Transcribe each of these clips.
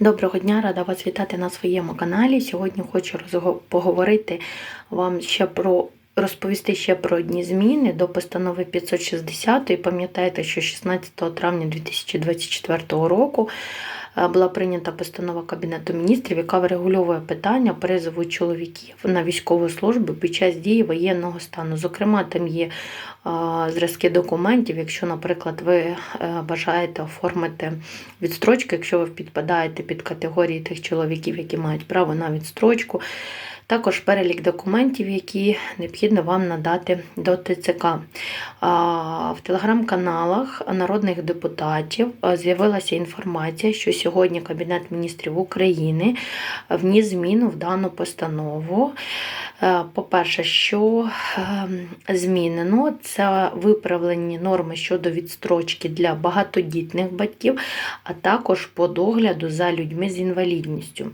Доброго дня, рада вас вітати на своєму каналі. Сьогодні хочу поговорити вам ще про розповісти ще про одні зміни до постанови 560. І пам'ятаєте, що 16 травня 2024 року е, була прийнята постанова Кабінету міністрів, яка врегульовує питання призову чоловіків на військову службу під час дії воєнного стану. Зокрема, там є зразки документів, якщо, наприклад, ви е, бажаєте оформити відстрочку, якщо ви підпадаєте під категорії тих чоловіків, які мають право на відстрочку. Також перелік документів, які необхідно вам надати до ТЦК. В телеграм-каналах народних депутатів з'явилася інформація, що сьогодні Кабінет міністрів України вніс зміну в дану постанову. По-перше, що ем, змінено, це виправлені норми щодо відстрочки для багатодітних батьків, а також по догляду за людьми з інвалідністю.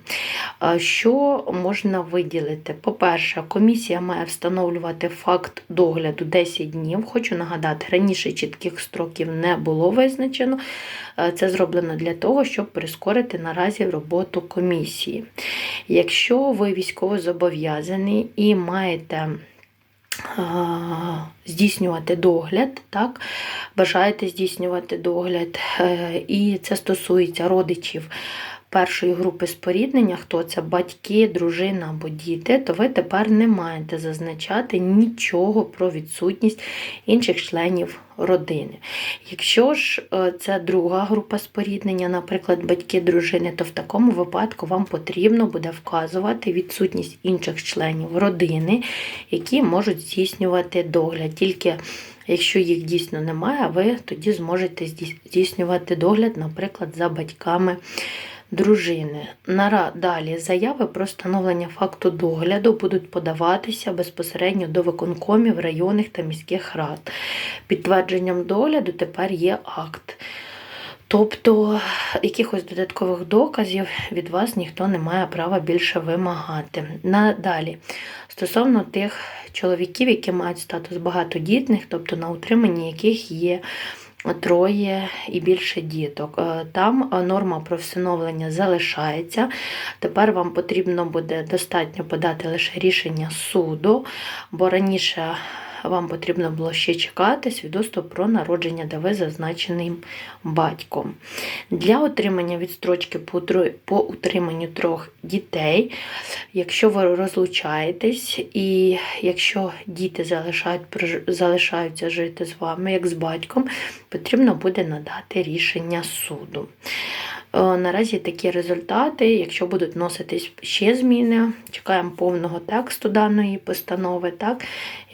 Е, Що можна виділити? По-перше, комісія має встановлювати факт догляду 10 днів. Хочу нагадати, раніше чітких строків не було визначено. Е, Це зроблено для того, щоб прискорити наразі роботу комісії. Якщо ви військовозобов'язаний і маєте здійснювати догляд, так, бажаєте здійснювати догляд, е, і це стосується родичів першої групи споріднення, хто це батьки, дружина або діти, то ви тепер не маєте зазначати нічого про відсутність інших членів родини. Якщо ж е, це друга група споріднення, наприклад, батьки дружини, то в такому випадку вам потрібно буде вказувати відсутність інших членів родини, які можуть здійснювати догляд. Тільки Якщо їх дійсно немає, ви тоді зможете здійснювати догляд, наприклад, за батьками дружини. Нара- Далі заяви про встановлення факту догляду будуть подаватися безпосередньо до виконкомів районних та міських рад. Підтвердженням догляду тепер є акт. Тобто якихось додаткових доказів від вас ніхто не має права більше вимагати. Надалі, стосовно тих чоловіків, які мають статус багатодітних, тобто на утриманні яких є троє і більше діток. Е, Там е, норма про всиновлення залишається. Тепер вам потрібно буде достатньо подати лише рішення суду, бо раніше вам потрібно було ще чекати свідоцтво про народження, де ви зазначений батьком. Для отримання відстрочки по утриманню трьох дітей, якщо ви розлучаєтесь, і якщо діти залишають, залишаються жити з вами, як з батьком, потрібно буде надати рішення суду. Е, Наразі такі результати. Якщо будуть носитись ще зміни, чекаємо повного тексту даної постанови, так,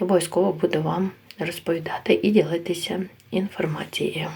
і обов'язково буду вам розповідати і ділитися інформацією.